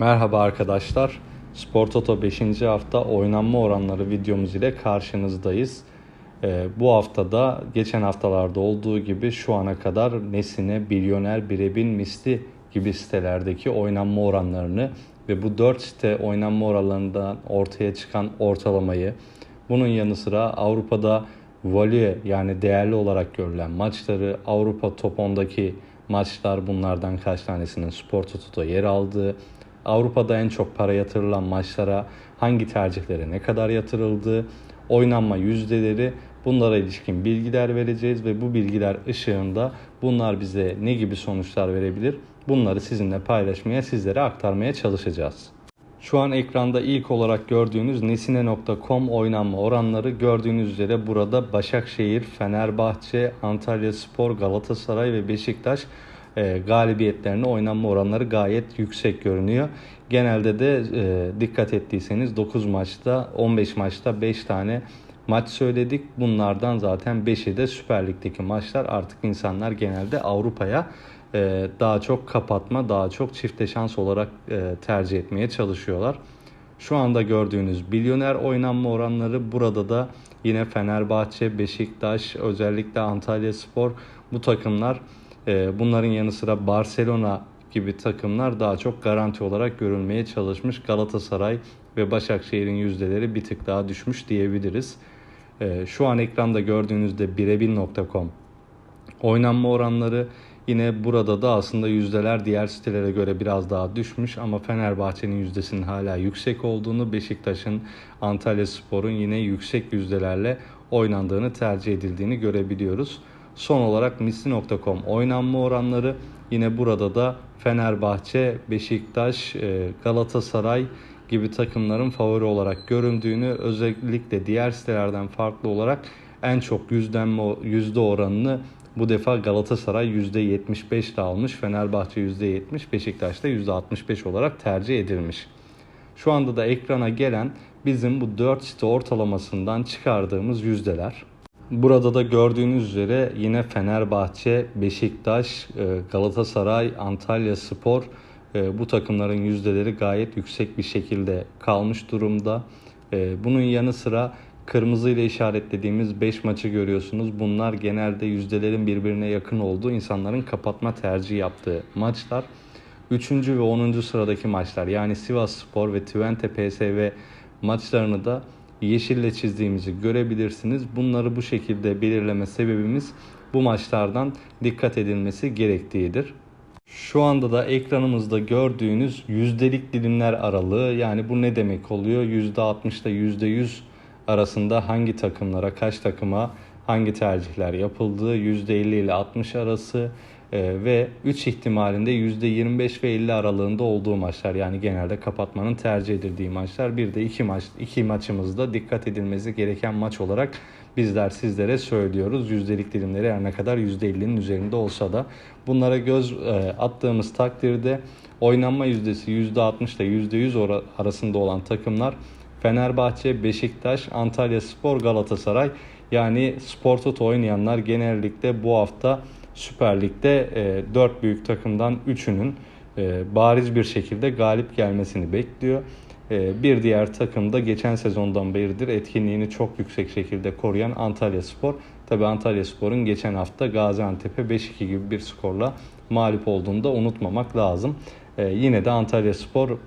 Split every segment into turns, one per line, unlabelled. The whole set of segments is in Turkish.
Merhaba arkadaşlar. Spor Toto 5. hafta oynanma oranları videomuz ile karşınızdayız. Ee, bu haftada geçen haftalarda olduğu gibi şu ana kadar Nesine, Bilyoner, Birebin, Misli gibi sitelerdeki oynanma oranlarını ve bu 4 site oynanma oranlarından ortaya çıkan ortalamayı bunun yanı sıra Avrupa'da value yani değerli olarak görülen maçları, Avrupa Top 10'daki maçlar bunlardan kaç tanesinin Spor Toto'da yer aldığı, Avrupa'da en çok para yatırılan maçlara hangi tercihlere ne kadar yatırıldığı, oynanma yüzdeleri bunlara ilişkin bilgiler vereceğiz ve bu bilgiler ışığında bunlar bize ne gibi sonuçlar verebilir? Bunları sizinle paylaşmaya, sizlere aktarmaya çalışacağız. Şu an ekranda ilk olarak gördüğünüz nesine.com oynanma oranları gördüğünüz üzere burada Başakşehir, Fenerbahçe, Antalya Spor, Galatasaray ve Beşiktaş e, galibiyetlerine oynanma oranları gayet yüksek görünüyor. Genelde de e, dikkat ettiyseniz 9 maçta 15 maçta 5 tane maç söyledik. Bunlardan zaten 5'i de Süper Lig'deki maçlar. Artık insanlar genelde Avrupa'ya e, daha çok kapatma, daha çok çifte şans olarak e, tercih etmeye çalışıyorlar. Şu anda gördüğünüz milyoner oynanma oranları burada da yine Fenerbahçe, Beşiktaş, özellikle Antalya Spor bu takımlar bunların yanı sıra Barcelona gibi takımlar daha çok garanti olarak görülmeye çalışmış. Galatasaray ve Başakşehir'in yüzdeleri bir tık daha düşmüş diyebiliriz. Şu an ekranda gördüğünüzde birebir.com oynanma oranları Yine burada da aslında yüzdeler diğer sitelere göre biraz daha düşmüş ama Fenerbahçe'nin yüzdesinin hala yüksek olduğunu, Beşiktaş'ın, Antalya Spor'un yine yüksek yüzdelerle oynandığını tercih edildiğini görebiliyoruz. Son olarak misli.com oynanma oranları yine burada da Fenerbahçe, Beşiktaş, e, Galatasaray gibi takımların favori olarak göründüğünü özellikle diğer sitelerden farklı olarak en çok yüzdenme yüzde oranını bu defa Galatasaray %75 de almış, Fenerbahçe %70, Beşiktaş da %65 olarak tercih edilmiş. Şu anda da ekrana gelen bizim bu 4 site ortalamasından çıkardığımız yüzdeler. Burada da gördüğünüz üzere yine Fenerbahçe, Beşiktaş, e, Galatasaray, Antalya Spor e, bu takımların yüzdeleri gayet yüksek bir şekilde kalmış durumda. E, bunun yanı sıra Kırmızı ile işaretlediğimiz 5 maçı görüyorsunuz. Bunlar genelde yüzdelerin birbirine yakın olduğu insanların kapatma tercihi yaptığı maçlar. 3. ve 10. sıradaki maçlar yani Sivas Spor ve Twente PSV maçlarını da yeşille çizdiğimizi görebilirsiniz. Bunları bu şekilde belirleme sebebimiz bu maçlardan dikkat edilmesi gerektiğidir. Şu anda da ekranımızda gördüğünüz yüzdelik dilimler aralığı yani bu ne demek oluyor? %60 ile %100 arasında hangi takımlara, kaç takıma hangi tercihler yapıldığı %50 ile 60 arası ve 3 ihtimalinde %25 ve 50 aralığında olduğu maçlar yani genelde kapatmanın tercih edildiği maçlar. Bir de iki maç iki maçımızda dikkat edilmesi gereken maç olarak bizler sizlere söylüyoruz. Yüzdelik dilimleri her ne kadar %50'nin üzerinde olsa da bunlara göz e, attığımız takdirde oynanma yüzdesi %60 ile %100 arasında olan takımlar Fenerbahçe, Beşiktaş, Antalya Spor, Galatasaray yani spor toto oynayanlar genellikle bu hafta Süper Lig'de e, 4 büyük takımdan 3'ünün e, bariz bir şekilde galip gelmesini bekliyor. E, bir diğer takım da geçen sezondan beridir etkinliğini çok yüksek şekilde koruyan Antalya Spor. Tabi Antalya Spor'un geçen hafta Gaziantep'e 5-2 gibi bir skorla mağlup olduğunu da unutmamak lazım. E, yine de Antalya Spor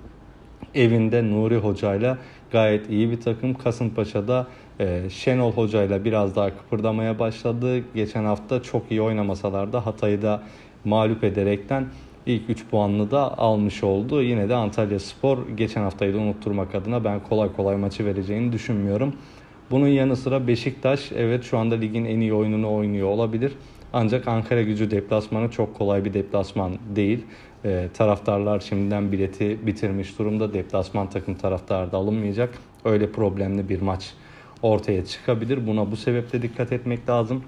evinde Nuri Hoca ile gayet iyi bir takım. Kasımpaşa'da e, Şenol Hoca ile biraz daha kıpırdamaya başladı. Geçen hafta çok iyi oynamasalar da Hatay'ı da mağlup ederekten ilk 3 puanını da almış oldu. Yine de Antalya Spor geçen haftayı da unutturmak adına ben kolay kolay maçı vereceğini düşünmüyorum. Bunun yanı sıra Beşiktaş evet şu anda ligin en iyi oyununu oynuyor olabilir. Ancak Ankara gücü deplasmanı çok kolay bir deplasman değil. E, taraftarlar şimdiden bileti bitirmiş durumda. Deplasman takım taraftarı da alınmayacak. Öyle problemli bir maç ortaya çıkabilir. Buna bu sebeple dikkat etmek lazım.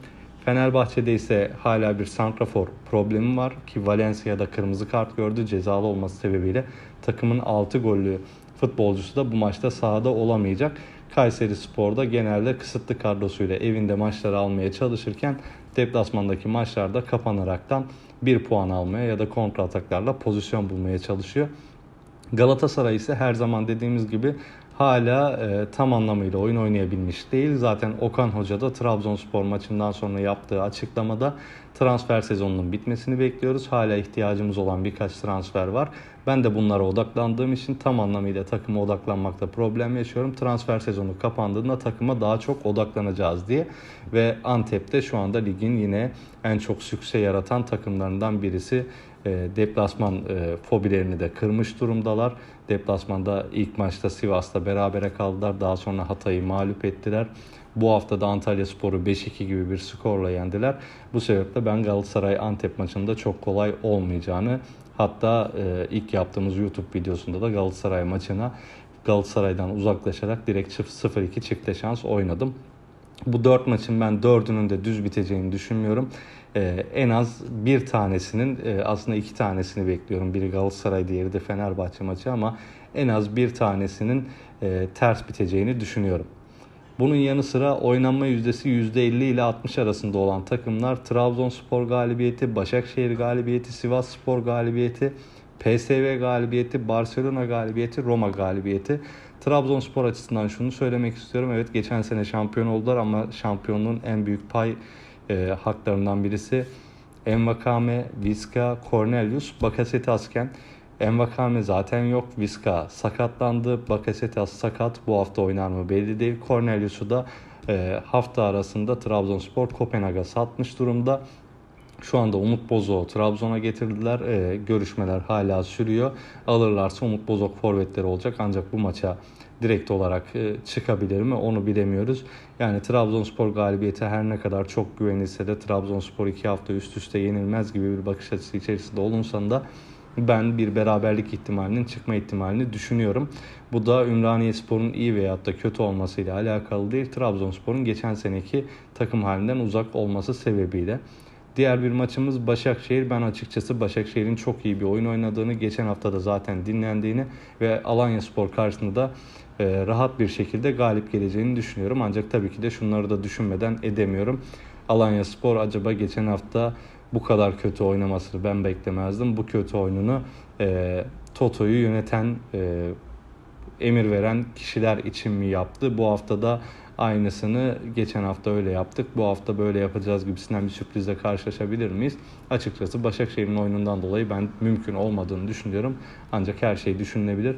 Fenerbahçe'de ise hala bir santrafor problemi var ki Valencia'da kırmızı kart gördü cezalı olması sebebiyle takımın 6 gollü futbolcusu da bu maçta sahada olamayacak. Kayseri Spor'da genelde kısıtlı kadrosuyla evinde maçları almaya çalışırken deplasmandaki maçlarda kapanaraktan bir puan almaya ya da kontra ataklarla pozisyon bulmaya çalışıyor. Galatasaray ise her zaman dediğimiz gibi hala e, tam anlamıyla oyun oynayabilmiş değil. Zaten Okan Hoca da Trabzonspor maçından sonra yaptığı açıklamada transfer sezonunun bitmesini bekliyoruz. Hala ihtiyacımız olan birkaç transfer var. Ben de bunlara odaklandığım için tam anlamıyla takıma odaklanmakta problem yaşıyorum. Transfer sezonu kapandığında takıma daha çok odaklanacağız diye. Ve Antep'te şu anda ligin yine en çok sükse yaratan takımlarından birisi. E, deplasman e, fobilerini de kırmış durumdalar. Deplasmanda ilk maçta Sivas'ta berabere kaldılar. Daha sonra Hatay'ı mağlup ettiler. Bu hafta da Antalya Sporu 5-2 gibi bir skorla yendiler. Bu sebeple ben Galatasaray Antep maçında çok kolay olmayacağını hatta e, ilk yaptığımız YouTube videosunda da Galatasaray maçına Galatasaray'dan uzaklaşarak direkt 0-2 çifte şans oynadım. Bu dört maçın ben dördünün de düz biteceğini düşünmüyorum. Ee, en az bir tanesinin e, aslında iki tanesini bekliyorum. Biri Galatasaray diğeri de Fenerbahçe maçı ama en az bir tanesinin e, ters biteceğini düşünüyorum. Bunun yanı sıra oynanma yüzdesi %50 ile 60 arasında olan takımlar Trabzonspor galibiyeti, Başakşehir galibiyeti, Sivas Spor galibiyeti, PSV galibiyeti, Barcelona galibiyeti, Roma galibiyeti. Trabzonspor açısından şunu söylemek istiyorum. Evet geçen sene şampiyon oldular ama şampiyonluğun en büyük pay e, haklarından birisi Envakame, Vizca, Cornelius, Bakasetasken. Envakame zaten yok. Vizca sakatlandı. Bakasetas sakat. Bu hafta oynar mı belli değil. Cornelius'u da e, hafta arasında Trabzonspor Kopenhag'a satmış durumda. Şu anda Umut Bozok'u Trabzon'a getirdiler. E, görüşmeler hala sürüyor. Alırlarsa Umut Bozok forvetleri olacak. Ancak bu maça direkt olarak e, çıkabilir mi onu bilemiyoruz. Yani Trabzonspor galibiyeti her ne kadar çok güvenilse de Trabzonspor iki hafta üst üste yenilmez gibi bir bakış açısı içerisinde olunsa da ben bir beraberlik ihtimalinin çıkma ihtimalini düşünüyorum. Bu da Ümraniye Spor'un iyi veyahut da kötü olmasıyla alakalı değil. Trabzonspor'un geçen seneki takım halinden uzak olması sebebiyle. Diğer bir maçımız Başakşehir. Ben açıkçası Başakşehir'in çok iyi bir oyun oynadığını, geçen hafta da zaten dinlendiğini ve Alanya Spor karşısında da rahat bir şekilde galip geleceğini düşünüyorum. Ancak tabii ki de şunları da düşünmeden edemiyorum. Alanya Spor acaba geçen hafta bu kadar kötü oynamasını ben beklemezdim. Bu kötü oyununu e, Toto'yu yöneten, e, emir veren kişiler için mi yaptı? Bu hafta da aynısını geçen hafta öyle yaptık. Bu hafta böyle yapacağız gibisinden bir sürprizle karşılaşabilir miyiz? Açıkçası Başakşehir'in oyunundan dolayı ben mümkün olmadığını düşünüyorum. Ancak her şey düşünülebilir.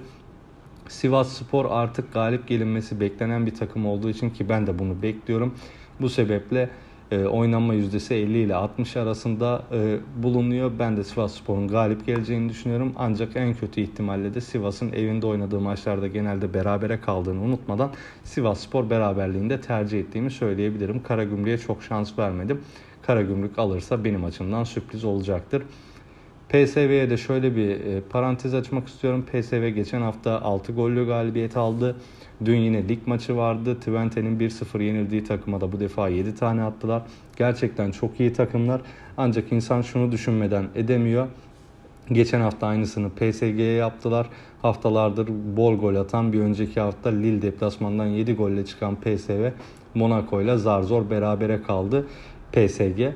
Sivas Spor artık galip gelinmesi beklenen bir takım olduğu için ki ben de bunu bekliyorum. Bu sebeple e, oynanma yüzdesi 50 ile 60 arasında e, bulunuyor. Ben de Sivas Spor'un galip geleceğini düşünüyorum. Ancak en kötü ihtimalle de Sivas'ın evinde oynadığı maçlarda genelde berabere kaldığını unutmadan Sivas Spor beraberliğinde tercih ettiğimi söyleyebilirim. Karagümrük'e çok şans vermedim. Karagümrük alırsa benim açımdan sürpriz olacaktır. PSV'ye de şöyle bir e, parantez açmak istiyorum. PSV geçen hafta 6 gollü galibiyet aldı. Dün yine lig maçı vardı. Twente'nin 1-0 yenildiği takıma da bu defa 7 tane attılar. Gerçekten çok iyi takımlar. Ancak insan şunu düşünmeden edemiyor. Geçen hafta aynısını PSG'ye yaptılar. Haftalardır bol gol atan bir önceki hafta Lille deplasmandan 7 golle çıkan PSV Monaco ile zar zor berabere kaldı PSG.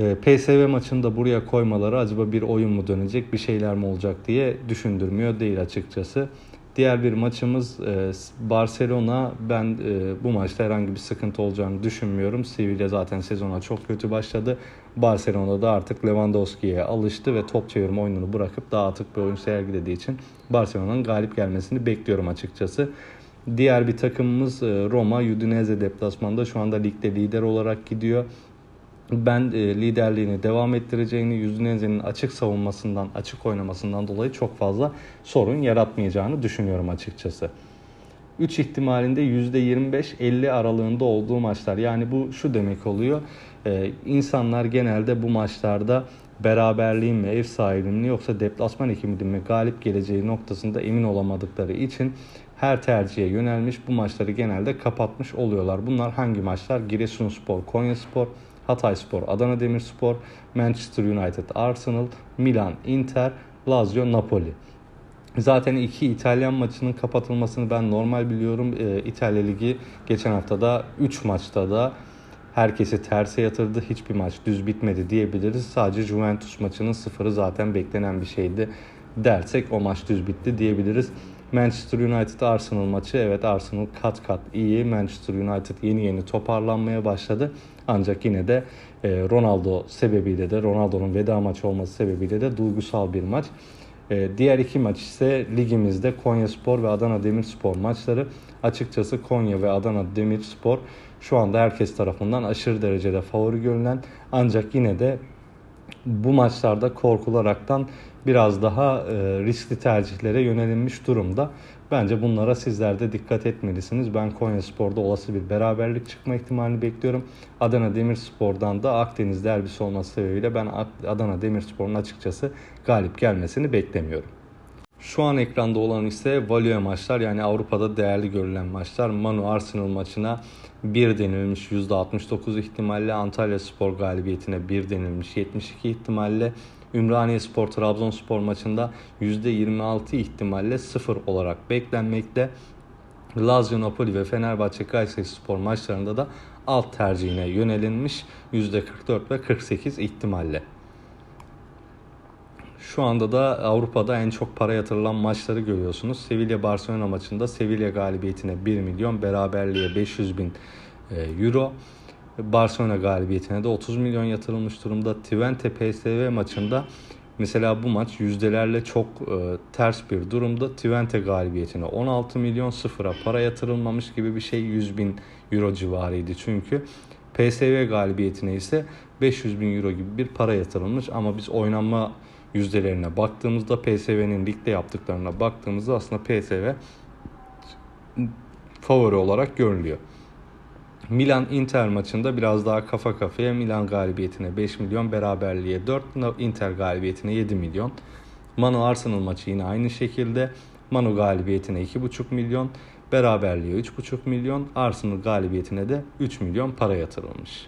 Ee, PSV maçını da buraya koymaları acaba bir oyun mu dönecek bir şeyler mi olacak diye düşündürmüyor değil açıkçası. Diğer bir maçımız e, Barcelona. Ben e, bu maçta herhangi bir sıkıntı olacağını düşünmüyorum. Sevilla zaten sezona çok kötü başladı. Barcelona da artık Lewandowski'ye alıştı ve top çevirme oyununu bırakıp daha atık bir oyun sergilediği için Barcelona'nın galip gelmesini bekliyorum açıkçası. Diğer bir takımımız e, Roma. Udinese deplasmanda şu anda ligde lider olarak gidiyor ben e, liderliğini devam ettireceğini, Yüzüneze'nin açık savunmasından, açık oynamasından dolayı çok fazla sorun yaratmayacağını düşünüyorum açıkçası. 3 ihtimalinde %25-50 aralığında olduğu maçlar. Yani bu şu demek oluyor. Ee, insanlar genelde bu maçlarda beraberliğin mi, ev sahibliğin mi yoksa deplasman ekibinin mi galip geleceği noktasında emin olamadıkları için her tercihe yönelmiş bu maçları genelde kapatmış oluyorlar. Bunlar hangi maçlar? Giresunspor, Konyaspor, Hatayspor, Adana Demirspor, Manchester United, Arsenal, Milan, Inter, Lazio, Napoli. Zaten iki İtalyan maçının kapatılmasını ben normal biliyorum. Ee, İtalya Ligi geçen haftada 3 maçta da herkesi terse yatırdı. Hiçbir maç düz bitmedi diyebiliriz. Sadece Juventus maçının sıfırı zaten beklenen bir şeydi. dersek o maç düz bitti diyebiliriz. Manchester United Arsenal maçı evet Arsenal kat kat iyi. Manchester United yeni yeni toparlanmaya başladı. Ancak yine de e, Ronaldo sebebiyle de Ronaldo'nun veda maçı olması sebebiyle de duygusal bir maç. E, diğer iki maç ise ligimizde Konya Spor ve Adana Demirspor maçları. Açıkçası Konya ve Adana Demirspor şu anda herkes tarafından aşırı derecede favori görülen ancak yine de bu maçlarda korkularaktan biraz daha e, riskli tercihlere yönelinmiş durumda. Bence bunlara sizler de dikkat etmelisiniz. Ben Konya Spor'da olası bir beraberlik çıkma ihtimalini bekliyorum. Adana Demirspor'dan da Akdeniz derbisi olması sebebiyle ben Adana Demirspor'un açıkçası galip gelmesini beklemiyorum. Şu an ekranda olan ise value maçlar yani Avrupa'da değerli görülen maçlar. Manu Arsenal maçına 1 denilmiş %69 ihtimalle. Antalya Spor galibiyetine 1 denilmiş 72 ihtimalle. Ümraniye Spor Trabzonspor maçında %26 ihtimalle 0 olarak beklenmekte. Lazio Napoli ve Fenerbahçe Kayseri Spor maçlarında da alt tercihine yönelinmiş %44 ve 48 ihtimalle. Şu anda da Avrupa'da en çok para yatırılan maçları görüyorsunuz. Sevilla Barcelona maçında Sevilla galibiyetine 1 milyon, beraberliğe 500 bin e, euro. Barcelona galibiyetine de 30 milyon yatırılmış durumda. Twente PSV maçında mesela bu maç yüzdelerle çok e, ters bir durumda. Twente galibiyetine 16 milyon sıfıra para yatırılmamış gibi bir şey 100 bin euro civarıydı çünkü. PSV galibiyetine ise 500 bin euro gibi bir para yatırılmış ama biz oynanma yüzdelerine baktığımızda PSV'nin ligde yaptıklarına baktığımızda aslında PSV favori olarak görülüyor. Milan Inter maçında biraz daha kafa kafaya Milan galibiyetine 5 milyon, beraberliğe 4, Inter galibiyetine 7 milyon. Manu Arsenal maçı yine aynı şekilde. Manu galibiyetine 2,5 milyon, beraberliğe 3,5 milyon, Arsenal galibiyetine de 3 milyon para yatırılmış.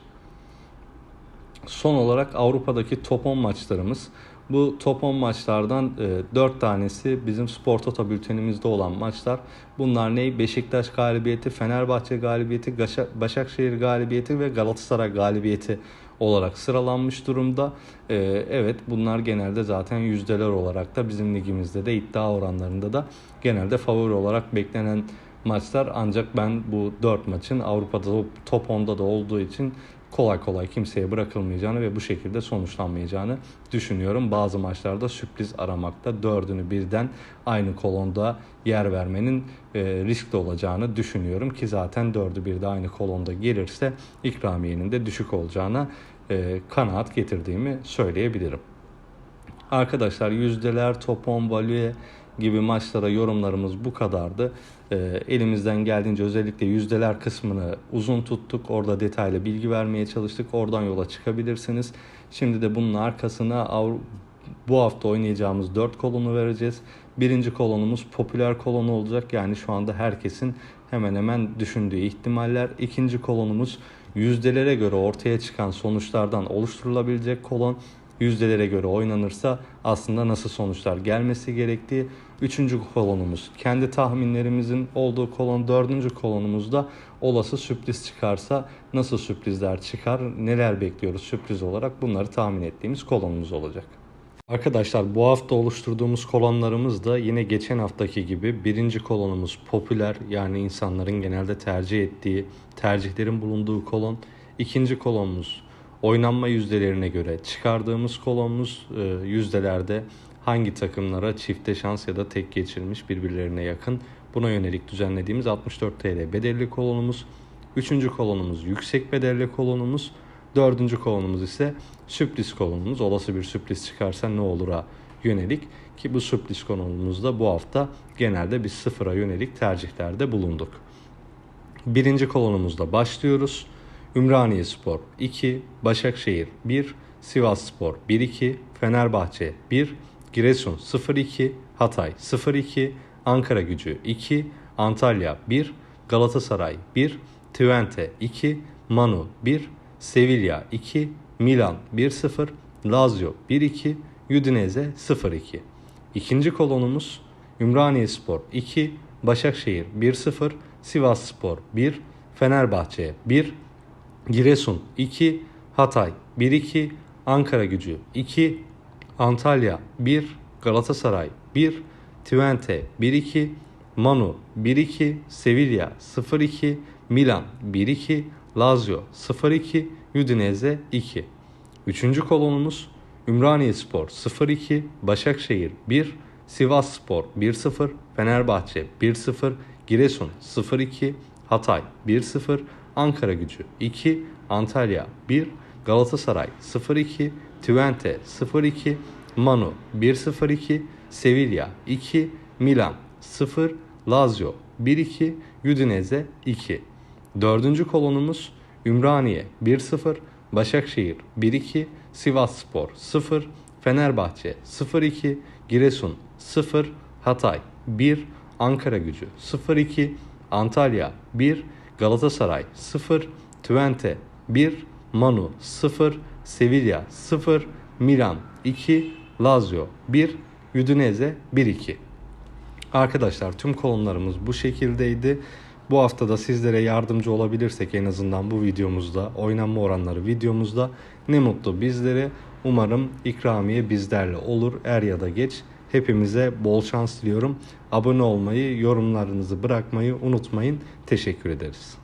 Son olarak Avrupa'daki top 10 maçlarımız. Bu top 10 maçlardan e, 4 tanesi bizim Spor Toto bültenimizde olan maçlar. Bunlar ne? Beşiktaş galibiyeti, Fenerbahçe galibiyeti, Başakşehir galibiyeti ve Galatasaray galibiyeti olarak sıralanmış durumda. E, evet bunlar genelde zaten yüzdeler olarak da bizim ligimizde de iddia oranlarında da genelde favori olarak beklenen maçlar. Ancak ben bu 4 maçın Avrupa'da top 10'da da olduğu için kolay kolay kimseye bırakılmayacağını ve bu şekilde sonuçlanmayacağını düşünüyorum. Bazı maçlarda sürpriz aramakta dördünü birden aynı kolonda yer vermenin e, riskli olacağını düşünüyorum ki zaten dördü bir de aynı kolonda gelirse ikramiyenin de düşük olacağına e, kanaat getirdiğimi söyleyebilirim. Arkadaşlar yüzdeler, top 10 value gibi maçlara yorumlarımız bu kadardı. E, elimizden geldiğince özellikle yüzdeler kısmını uzun tuttuk. Orada detaylı bilgi vermeye çalıştık. Oradan yola çıkabilirsiniz. Şimdi de bunun arkasına bu hafta oynayacağımız 4 kolonu vereceğiz. Birinci kolonumuz popüler kolon olacak. Yani şu anda herkesin hemen hemen düşündüğü ihtimaller. İkinci kolonumuz yüzdelere göre ortaya çıkan sonuçlardan oluşturulabilecek kolon yüzdelere göre oynanırsa aslında nasıl sonuçlar gelmesi gerektiği. Üçüncü kolonumuz kendi tahminlerimizin olduğu kolon. Dördüncü kolonumuzda olası sürpriz çıkarsa nasıl sürprizler çıkar, neler bekliyoruz sürpriz olarak bunları tahmin ettiğimiz kolonumuz olacak. Arkadaşlar bu hafta oluşturduğumuz kolonlarımız da yine geçen haftaki gibi birinci kolonumuz popüler yani insanların genelde tercih ettiği tercihlerin bulunduğu kolon. İkinci kolonumuz oynanma yüzdelerine göre çıkardığımız kolonumuz e, yüzdelerde hangi takımlara çifte şans ya da tek geçirmiş birbirlerine yakın buna yönelik düzenlediğimiz 64 TL bedelli kolonumuz. Üçüncü kolonumuz yüksek bedelli kolonumuz. Dördüncü kolonumuz ise sürpriz kolonumuz. Olası bir sürpriz çıkarsa ne olur'a yönelik ki bu sürpriz kolonumuzda bu hafta genelde biz sıfıra yönelik tercihlerde bulunduk. Birinci kolonumuzda başlıyoruz. Ümraniye Spor 2, Başakşehir 1, Sivas Spor 1-2, Fenerbahçe 1, Giresun 0-2, Hatay 0-2, Ankara Gücü 2, Antalya 1, Galatasaray 1, Twente 2, Manu 1, Sevilla 2, Milan 1-0, Lazio 1-2, Udinese 0-2. İkinci kolonumuz Ümraniye Spor 2, Başakşehir 1-0, Sivas Spor 1, Fenerbahçe 1, Giresun 2, Hatay 1-2, Ankara gücü 2, Antalya 1, Galatasaray 1, Twente 1-2, Manu 1-2, Sevilla 0-2, Milan 1-2, Lazio 0-2, Udinese 2. Üçüncü kolonumuz Ümraniye Spor 0-2, Başakşehir 1, Sivas Spor 1-0, Fenerbahçe 1-0, Giresun 0-2, Hatay 1-0, Ankara Gücü 2, Antalya 1, Galatasaray 0-2, Twente 0-2, Manu 1-0-2, Sevilla 2, Milan 0, Lazio 1-2, Udinese 2. Dördüncü kolonumuz Ümraniye 1-0, Başakşehir 1-2, Sivas Spor 0, Fenerbahçe 0-2, Giresun 0, Hatay 1, Ankara Gücü 0-2, Antalya 1, Galatasaray 0, Twente 1, Manu 0, Sevilla 0, Milan 2, Lazio 1, Udinese 1-2. Arkadaşlar tüm kolonlarımız bu şekildeydi. Bu hafta da sizlere yardımcı olabilirsek en azından bu videomuzda, oynanma oranları videomuzda ne mutlu bizlere. Umarım ikramiye bizlerle olur er ya da geç. Hepimize bol şans diliyorum. Abone olmayı, yorumlarınızı bırakmayı unutmayın. Teşekkür ederiz.